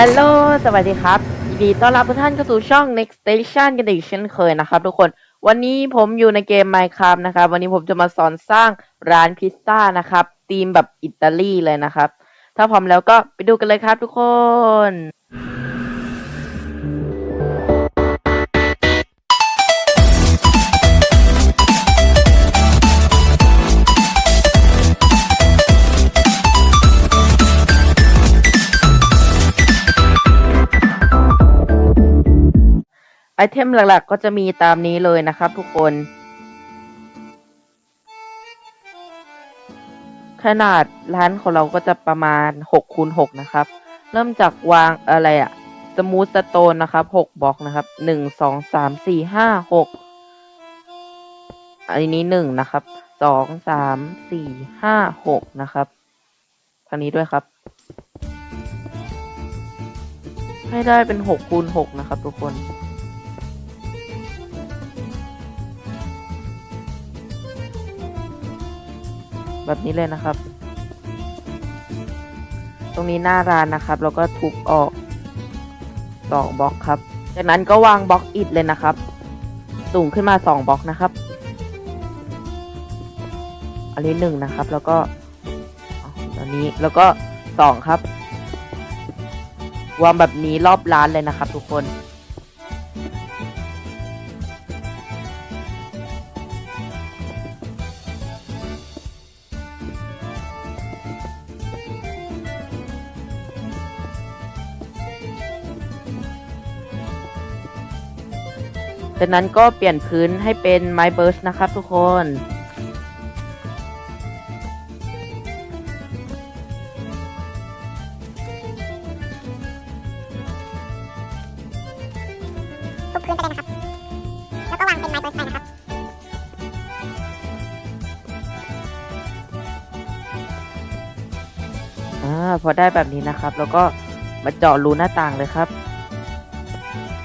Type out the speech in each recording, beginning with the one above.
ฮัลโหล สวัสดีครับยินดีต้อนรับทุกท่านเข้าสู่ช่อง Next Station กันอีกเช่นเคยนะครับทุกคน วันนี้ผมอยู่ในเกม Minecraft นะครับ วันนี้ผมจะมาสอนสร้างร้านพิซซ่านะครับ ธีมแบบอิตาลีเลยนะครับ ถ้าพร้อมแล้วก็ไปดูกันเลยครับทุกคน ไอเทมหลักๆ ก็จะมีตามนี้เลยนะครับทุกคน ขนาดร้านของเราก็จะประมาณ6คูณ6นะครับ เริ่มจากวางอะไรอะสมูทสโตนนะครับ6บล็อกนะครับ1 2 3 4 5 6 อันนี้1นะครับ2 3 4 5 6 นะครับทางนี้ด้วยครับ ให้ได้เป็น6คูณ6นะครับทุกคน แบบนี้เลยนะครับ ตรงนี้หน้าร้านนะครับ แล้วก็ทุบออกสองบล็อกครับ จากนั้นก็วางบล็อกอิฐเลยนะครับ สูงขึ้นมาสองบล็อกนะครับ อันนี้หนึ่งนะครับ แล้วก็อ๋ออันนี้แล้วก็สองครับวางแบบนี้รอบร้านเลยนะครับ ทุกคน จากนั้นก็เปลี่ยนพื้นให้เป็นไม้เบิร์สนะครับทุกคนทุบพื้นไปเลยนะครับ แล้วก็วางเป็นไม้เบิร์สไปนะครับอ่าพอได้แบบนี้นะครับ แล้วก็มาเจาะรูหน้าต่างเลยครับ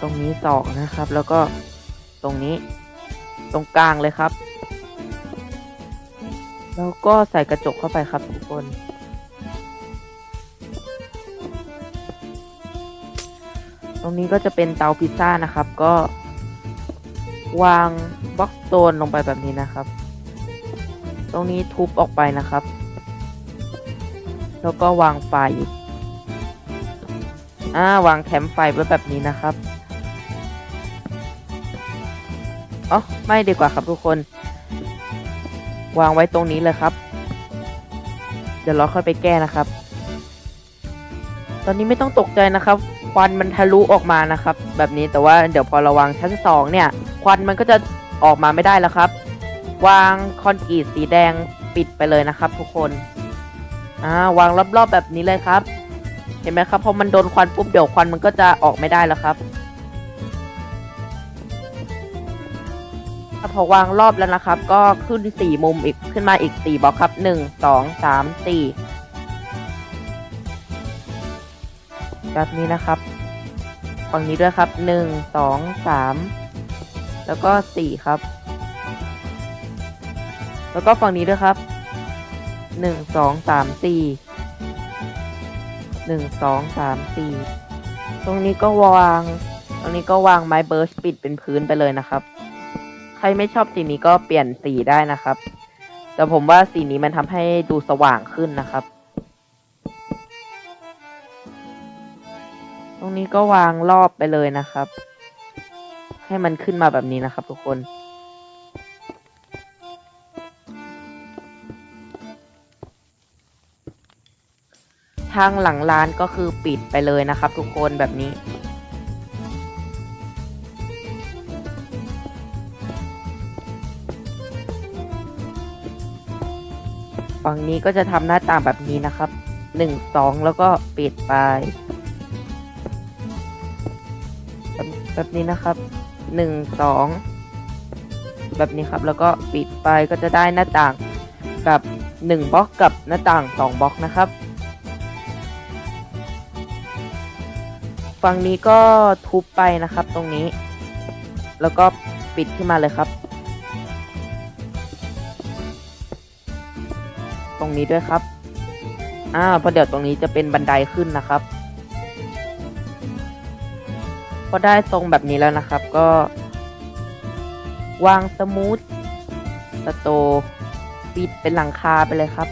ตรงนี้สองนะครับ แล้วก็ ตรงนี้ ตรงกลางเลยครับ แล้วก็ใส่กระจกเข้าไปครับทุกคนตรงนี้ก็จะเป็นเตาพิซซ่านะครับ ก็วางบล็อกโตนลงไปแบบนี้นะครับ ตรงนี้ทุบออกไปนะครับ แล้วก็วางไฟอ่าวางแคมป์ไฟไว้แบบนี้นะครับ อ๋อไม่ดีกว่าครับทุกคน วางไว้ตรงนี้เลยครับ เดี๋ยวเราค่อยไปแก้นะครับ ตอนนี้ไม่ต้องตกใจนะครับ ควันมันทะลุออกมานะครับ แบบนี้แต่ว่าเดี๋ยวพอราวางชั้นสองเนี่ย ควันมันก็จะออกมาไม่ได้แล้วครับ วางคอนกรีตสีแดงปิดไปเลยนะครับทุกคนอ่าวางรอบๆแบบนี้เลยครับ เห็นไหมครับพอมันโดนควันปุ๊บเดี๋ยวควันมันก็จะออกไม่ได้แล้วครับ พอวางรอบแล้วนะครับ ก็ขึ้นสี่มุมอีกขึ้นมาอีกสี่บล็อกครับหนึ่งสองสามสี่แบบนี้นะครับฝั่งนี้ด้วยครับหนึ่งสองสามแล้วก็สี่ครับ แล้วก็ฝั่งนี้ด้วยครับหนึ่งสองสามสี่หนึ่งสองสามสี่ตรงนี้ก็วาง ตรงนี้ก็วางไม้เบิร์สปิดเป็นพื้นไปเลยนะครับ ใครไม่ชอบสีนี้ก็เปลี่ยนสีได้นะครับ แต่ผมว่าสีนี้มันทำให้ดูสว่างขึ้นนะครับ ตรงนี้ก็วางรอบไปเลยนะครับ ให้มันขึ้นมาแบบนี้นะครับ ทุกคนทางหลังร้านก็คือปิดไปเลยนะครับ ทุกคนแบบนี้ ฝั่งนี้ก็จะทำหน้าต่างแบบนี้นะครับหนึ่งสองแล้วก็ปิดไปแบบแบบนี้นะครับหนึ่งสองแบบนี้ครับ แล้วก็ปิดไปก็จะได้หน้าต่างกับหนึ่งบล็อกกับหน้าต่างสองบล็อกนะครับฝั่งนี้ก็ทุบไปนะครับตรงนี้ แล้วก็ปิดขึ้นมาเลยครับ รงนี้ด้วยครับ อ่าเพราะเดี๋ยวตรงนี้จะเป็นบันไดขึ้นนะครับ พอได้ทรงแบบนี้แล้วนะครับ ก็ วางสมูทสโตปิดเป็นหลังคาไปเลยครับ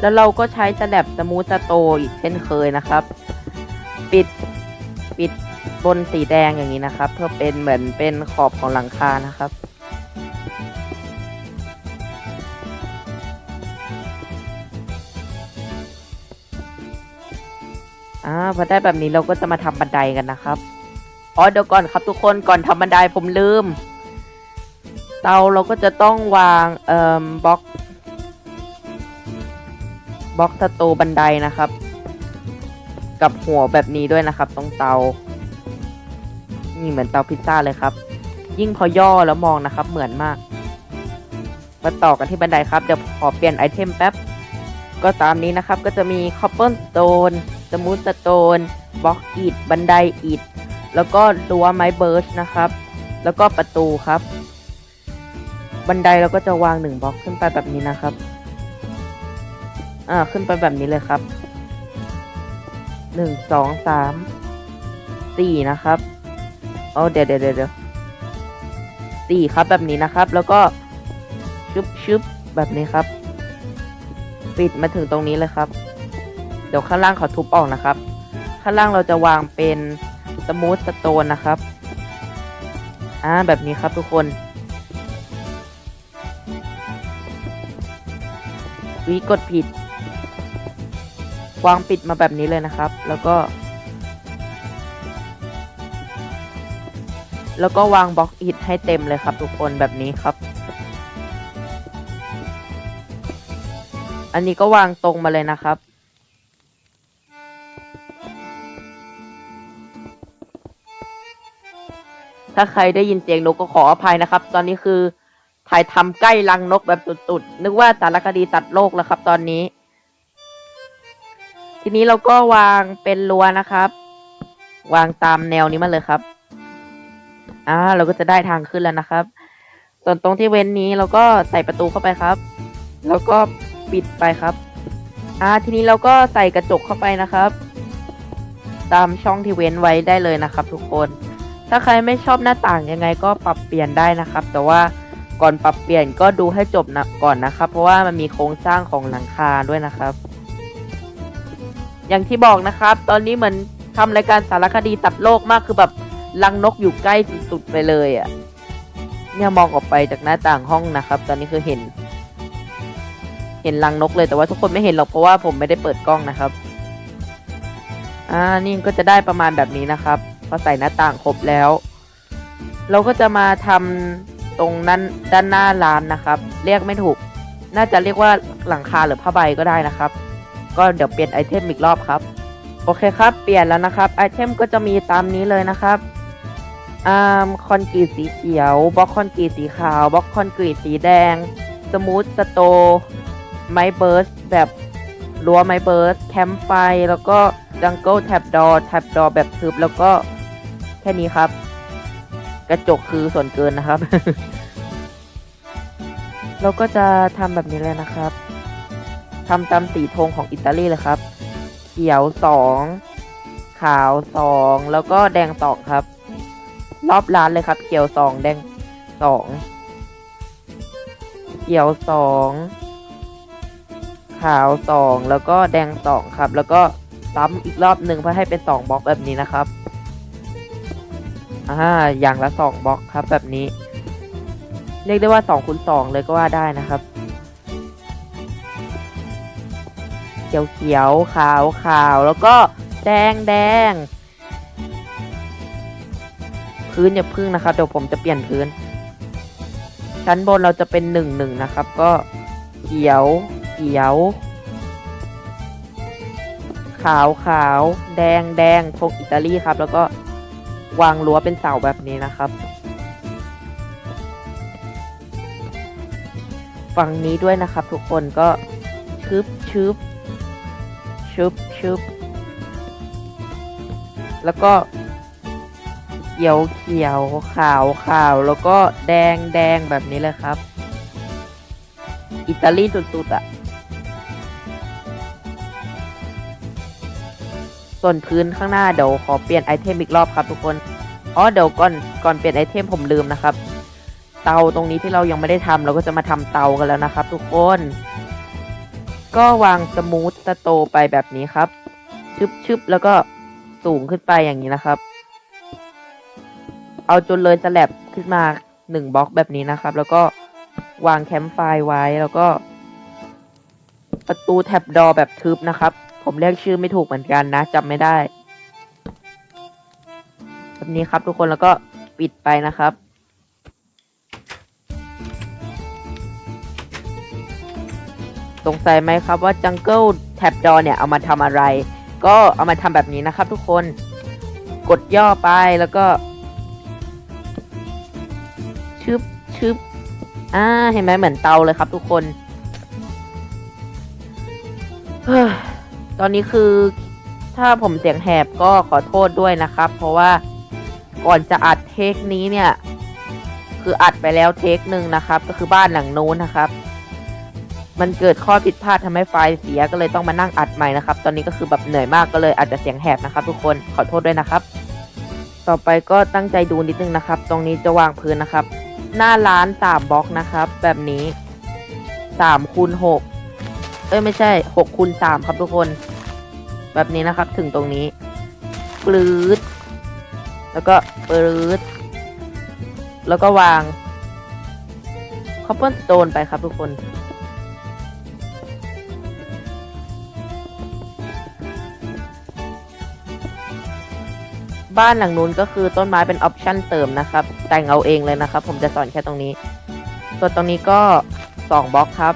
แล้วเราก็ใช้สแลบสมูทสโตอีกเช่นเคยนะครับ ปิดปิด นสีแดงอย่างนี้นะครับ เพื่อเป็นเหมือนเป็นขอบของหลังคานะครับอ่าพอได้แบบนี้เราก็จะมาทำบันไดกันนะครับอ๋อเดี๋ยวก่อนครับทุกคนก่อนทำบันไดผมลืม เตาเราก็จะต้องวางเอ่อบล็อกบล็อกสโตบันไดนะครับ กับหัวแบบนี้ด้วยนะครับ ตรงเตา นี่เหมือนเตาพิซซ่าเลยครับ ยิ่งพอย่อแล้วมองนะครับ เหมือนมาก มาต่อกันที่บันไดครับเดี๋ยวขอเปลี่ยนไอเทมแป๊บ ก็ตามนี้นะครับ ก็จะมีคอปเปิลสโตนสมูทสโตนบล็อกอิดบันไดอิดแล้วก็รั้วไม้เบิร์ชนะครับ แล้วก็ประตูครับ บันไดเราก็จะวางหนึ่งบล็อกขึ้นไปแบบนี้นะครับ อ่าขึ้นไปแบบนี้เลยครับหนึ่งสองสามสี่นะครับ เอาเดี๋ยวเดี๋ยวเดี๋ยวเดี๋ยวสี่ครับแบบนี้นะครับ แล้วก็ชึบชึบแบบนี้ครับ ปิดมาถึงตรงนี้เลยครับ เดี๋ยวข้างล่างขอทุบออกนะครับ ข้างล่างเราจะวางเป็นสมูทสโตนนะครับอ่าแบบนี้ครับทุกคนวิกดผิด วางปิดมาแบบนี้เลยนะครับ แล้วก็ แล้วก็วางบล็อกอิฐให้เต็มเลยครับ ทุกคนแบบนี้ครับ อันนี้ก็วางตรงมาเลยนะครับ ถ้าใครได้ยินเสียงนกก็ขออภัยนะครับ ตอนนี้คือถ่ายทำใกล้รังนกแบบสุดๆ นึกว่าสารคดีตัดโลกแล้วครับตอนนี้ ทีนี้เราก็วางเป็นรั้วนะครับ วางตามแนวนี้มาเลยครับ อ่าเราก็จะได้ทางขึ้นแล้วนะครับ ส่วนตรงที่เว้นนี้เราก็ใส่ประตูเข้าไปครับ แล้วก็ปิดไปครับ อ่าทีนี้เราก็ใส่กระจกเข้าไปนะครับ ตามช่องที่เว้นไว้ได้เลยนะครับ ทุกคน ถ้าใครไม่ชอบหน้าต่างยังไงก็ปรับเปลี่ยนได้นะครับ แต่ว่าก่อนปรับเปลี่ยนก็ดูให้จบนะก่อนนะครับ เพราะว่ามันมีโครงสร้างของหลังคาด้วยนะครับ อย่างที่บอกนะครับ ตอนนี้เหมือนทำรายการสารคดีตัดโลกมากคือแบบ รังนกอยู่ใกล้สุดๆไปเลยอะ่ะ เนี่ยมองออกไปจากหน้าต่างห้องนะครับ ตอนนี้คือเห็น เห็นรังนกเลยแต่ว่าทุกคนไม่เห็นหรอกเพราะว่าผมไม่ได้เปิดกล้องนะครับ อ่านี่ก็จะได้ประมาณแบบนี้นะครับพอใส่หน้าต่างครบแล้ว เราก็จะมาทำตรงนั้นด้านหน้าร้านนะครับ เรียกไม่ถูก น่าจะเรียกว่าหลังคาหรือผ้าใบก็ได้นะครับ ก็เดี๋ยวเปลี่ยนไอเทมอีกรอบครับ โอเคครับ เปลี่ยนแล้วนะครับ ไอเทมก็จะมีตามนี้เลยนะครับ อคอนกรีตสีเขียวบล็อกคอนกรีตสีขาวบล็อกคอนกรีตสีแดง สมูทสโตไม้เบิร์สแบบรั้วไม้เบิร์สแคมป์ไฟ แล้วก็จังเกิลแท็บดอแท็บดอแบบทึบแล้วก็แค่นี้ครับ กระจกคือส่วนเกินนะครับ เราก็จะทำแบบนี้เลยนะครับทำตามสีธงของอิตาลีเลยครับ เขียวสองขาวสองแล้วก็แดงสองครับ รอบร้านเลยครับ เขียวสองแดงสองเขียวสองขาวสองแล้วก็แดงสองครับ แล้วก็ซ้ำอีกรอบหนึ่งเพื่อให้เป็นสองบล็อกแบบนี้นะครับอ่าอย่างละสองบล็อกครับ แบบนี้ เรียกได้ว่าสองคูณสองเลยก็ว่าได้นะครับ เขียวเขียวขาวขาวแล้วก็แดงแดง พื้นอย่าพึ่งนะครับเดี๋ยวผมจะเปลี่ยนพื้น ชั้นบนเราจะเป็นหนึ่งหนึ่งนะครับ ก็เขียวเขียว ขาวขาวแดงแดงธงอิตาลีครับ แล้วก็วางรั้วเป็นเสาแบบนี้นะครับฝั่งนี้ด้วยนะครับ ทุกคนก็ชึบชึบชึบชึบแล้วก็ ขียวเขียวขาวขาวแล้วก็แดงแดงแบบนี้เลยครับ อิตาลีสุดๆอะ่ะ ส่วนพื้นข้างหน้าเดี๋ยวขอเปลี่ยนไอเทมอีกรอบครับทุกคนอ๋อเดี๋ยวก่อนก่อนเปลี่ยนไอเทมผมลืมนะครับ เตาตรงนี้ที่เรายังไม่ได้ทำเราก็จะมาทำเตากันแล้วนะครับ ทุกคน ก็วางสมูทสโตไปแบบนี้ครับชึบชึบแล้วก็สูงขึ้นไปอย่างนี้นะครับ เอาจนเลยสแลบขึ้นมาหนึ่งบล็อกแบบนี้นะครับ แล้วก็วางแคมป์ไฟไว้แล้วก็ ประตูแท็บดอแบบทึบนะครับ ผมเรียกชื่อไม่ถูกเหมือนกันนะจำไม่ได้ แบบนี้ครับทุกคนแล้วก็ปิดไปนะครับสงสัยไหมครับว่า Jungle Tab Door เนี่ยเอามาทำอะไร ก็เอามาทำแบบนี้นะครับทุกคน กดย่อไปแล้วก็ ชึบชึบอ่าเห็นไหมเหมือนเตาเลยครับทุกคนตอนนี้คือถ้าผมเสียงแหบก็ขอโทษด้วยนะครับ เพราะว่าก่อนจะอัดเทคนี้เนี่ย คืออัดไปแล้วเทคหนึ่งนะครับ ก็คือบ้านหลังนู้นนะครับ มันเกิดข้อผิดพลาดทำให้ไฟล์เสียก็เลยต้องมานั่งอัดใหม่นะครับ ตอนนี้ก็คือแบบเหนื่อยมากก็เลยอาจจะเสียงแหบนะครับ ทุกคนขอโทษด้วยนะครับ ต่อไปก็ตั้งใจดูนิดนึงนะครับ ตรงนี้จะวางพื้นนะครับ หน้าร้านสามบล็อกนะครับ แบบนี้สามคูณหกเอ้ยไม่ใช่หกคูณสามครับทุกคน แบบนี้นะครับถึงตรงนี้ปลืดแล้วก็ปลืดแล้วก็วางคอปเปอร์สโตนไปครับทุกคน บ้านหลังนู้นก็คือต้นไม้เป็นออปชั่นเติมนะครับ แต่งเอาเองเลยนะครับ ผมจะสอนแค่ตรงนี้ ส่วนตรงนี้ก็สองบล็อกครับ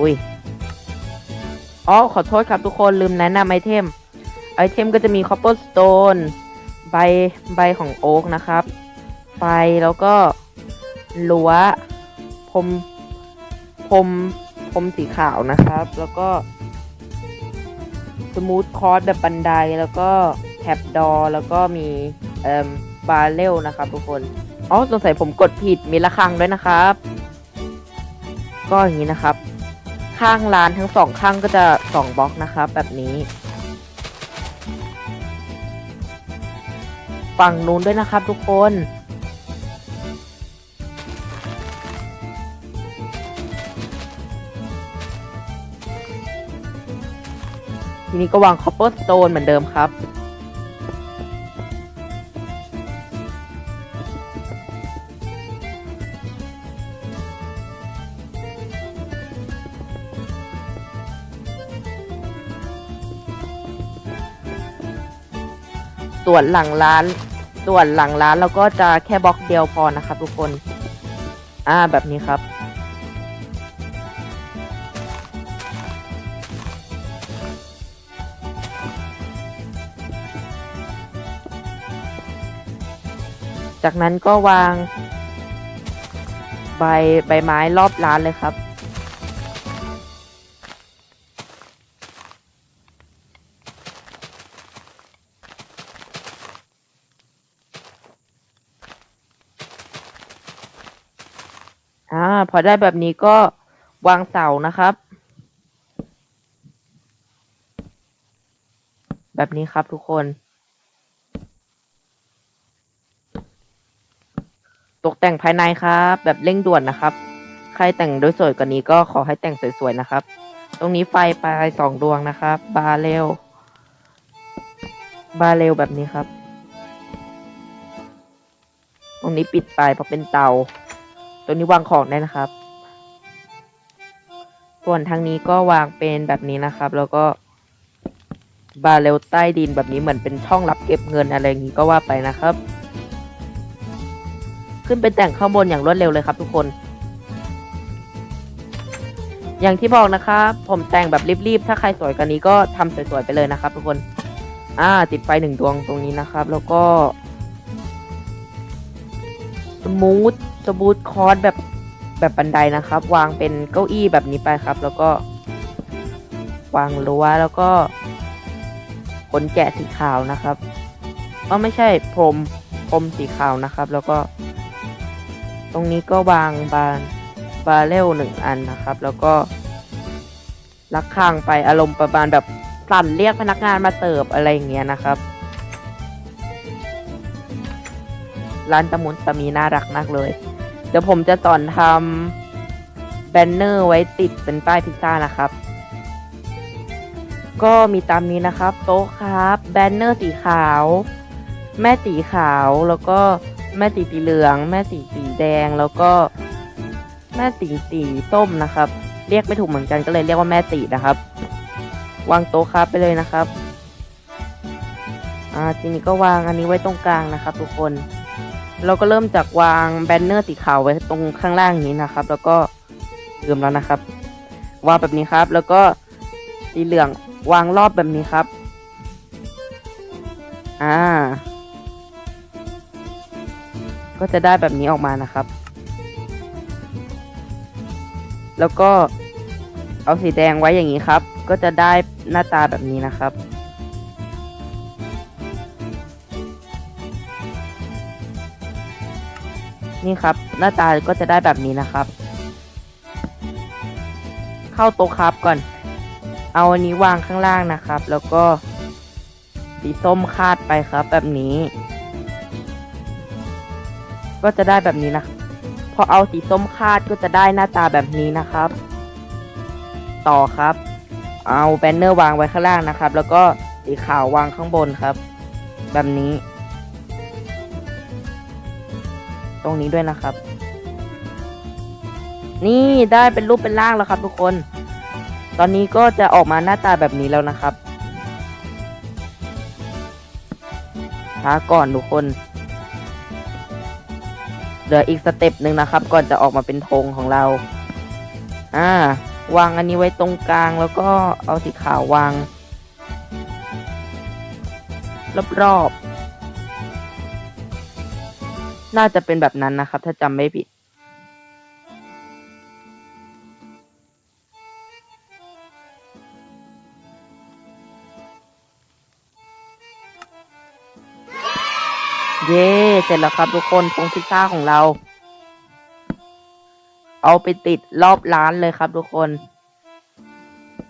อุ้ยอ๋อขอโทษครับทุกคนลืมแนะนำไอเทม ไอเทมก็จะมีคอปเปอร์สโตนใบใบของโอ๊กนะครับ ไฟแล้วก็ลัวพรมพรมพรมสีขาวนะครับ แล้วก็สมูทคอร์สแบบบันไดแล้วก็ บดอแล้วก็มีเอ่อบาเรลนะครับทุกคนอ๋อสงสัยผมกดผิดมีระฆังด้วยนะครับ ก็อย่างนี้นะครับ ข้างร้านทั้งสองข้างก็จะสองบล็อกนะครับแบบนี้ ฝั่งนู้นด้วยนะครับทุกคนทีนี้ก็วางคอปเปอร์สโตนเหมือนเดิมครับ ส่วนหลังร้าน ส่วนหลังร้านเราก็จะแค่บล็อกเดียวพอนะครับทุกคน อ่าแบบนี้ครับจากนั้นก็วาง ใบใบไม้รอบร้านเลยครับ พอได้แบบนี้ก็วางเสานะครับ แบบนี้ครับทุกคน ตกแต่งภายในครับ แบบเร่งด่วนนะครับ ใครแต่งโดยสวยกว่านี้ก็ขอให้แต่งสวยๆนะครับ ตรงนี้ไฟปลายสองดวงนะครับ บาเรลบาเรลแบบนี้ครับ ตรงนี้ปิดไปเพราะเป็นเตา ตรงนี้วางของได้นะครับ ส่วนทางนี้ก็วางเป็นแบบนี้นะครับ แล้วก็บาเรลใต้ดินแบบนี้เหมือนเป็นช่องรับเก็บเงินอะไรอย่างนี้ก็ว่าไปนะครับ ขึ้นไปแต่งข้างบนอย่างรวดเร็วเลยครับทุกคน อย่างที่บอกนะครับผมแต่งแบบรีบๆ ถ้าใครสวยกว่านี้ก็ทำสวยๆไปเลยนะครับ ทุกคน อ่า ติดไฟหนึ่งดวงตรงนี้นะครับ แล้วก็สมูท สมูทคอร์สแบบแบบบันไดนะครับ วางเป็นเก้าอี้แบบนี้ไปครับ แล้วก็วางรั้วแล้วก็ขนแกะสีขาวนะครับอ๋อไม่ใช่พรมพรมสีขาวนะครับ แล้วก็ ตรงนี้ก็วางบานบาเรลหนึ่งอันนะครับ แล้วก็ลักข้างไปอารมณ์ประมาณแบบสั่นเรียกพนักงานมาเสิร์ฟอะไรอย่างเงี้ยนะครับ ร้านตะมุนตะมีน่ารักมากเลย เดี๋ยวผมจะสอนทำแบนเนอร์ไว้ติดเป็นป้ายพิซซ่านะครับ ก็มีตามนี้นะครับ โต๊ะครับ แบนเนอร์สีขาว แม่สีขาวแล้วก็แม่สีสีเหลือง แม่สีสีแดงแล้วก็แม่สีสีส้มนะครับ เรียกไม่ถูกเหมือนกันก็เลยเรียกว่าแม่สีนะครับ วางโต๊ะครับไปเลยนะครับ อ่าทีนี้ก็วางอันนี้ไว้ตรงกลางนะครับ ทุกคน เราก็เริ่มจากวางแบนเนอร์สีขาวไว้ตรงข้างล่างนี้นะครับ แล้วก็ลืมแล้วนะครับ วางแบบนี้ครับ แล้วก็สีเหลืองวางรอบแบบนี้ครับ อ่า ก็จะได้แบบนี้ออกมานะครับ แล้วก็เอาสีแดงไว้อย่างนี้ครับ ก็จะได้หน้าตาแบบนี้นะครับ นี่ครับ หน้าตาก็จะได้แบบนี้นะครับ เข้าโต๊ะครับก่อน เอาอันนี้วางข้างล่างนะครับ แล้วก็สีส้มคาดไปครับ แบบนี้ ก็จะได้แบบนี้นะพอเอาสีส้มคาดก็จะได้หน้าตาแบบนี้นะครับ ต่อครับ เอาแบนเนอร์วางไว้ข้างล่างนะครับ แล้วก็สีขาววางข้างบนครับ แบบนี้ ตรงนี้ด้วยนะครับ นี่ได้เป็นรูปเป็นร่างแล้วครับ ทุกคน ตอนนี้ก็จะออกมาหน้าตาแบบนี้แล้วนะครับช้าก่อนทุกคน เหลืออีกสเต็ปหนึ่งนะครับ ก่อนจะออกมาเป็นธงของเรา อ่า วางอันนี้ไว้ตรงกลางแล้วก็เอาสีขาววางรอบๆ น่าจะเป็นแบบนั้นนะครับ ถ้าจำไม่ผิด เย้เสร็จแล้วครับทุกคนพงพิซซ่าของเรา เอาไปติดรอบร้านเลยครับทุกคน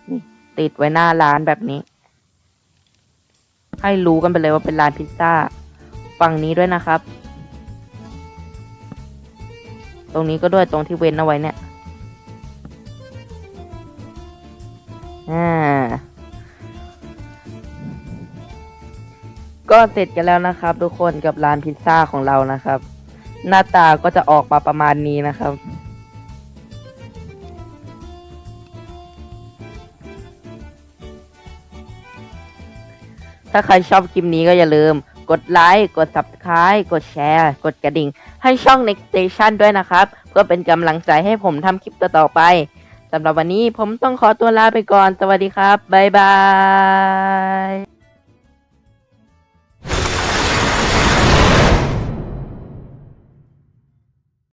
นี่ติดไว้หน้าร้านแบบนี้ ให้รู้กันไปเลยว่าเป็นร้านพิซซ่า ฝั่งนี้ด้วยนะครับ รงนี้ก็ด้วยตรงที่เว้นเอาไว้เนี่ยอ่าก็เสร็จกันแล้วนะครับ ทุกคนกับร้านพิซซ่าของเรานะครับ หน้าตาก็จะออกมาประมาณนี้นะครับ ถ้าใครชอบคลิปนี้ก็อย่าลืม กดไลค์ กด subscribe กดแชร์ กดกระดิ่ง ให้ช่อง Next Station ด้วยนะครับ เพื่อเป็นกำลังใจให้ผมทำคลิปต่อๆไปสำหรับวันนี้ผมต้องขอตัวลาไปก่อน สวัสดีครับ บ๊ายบาย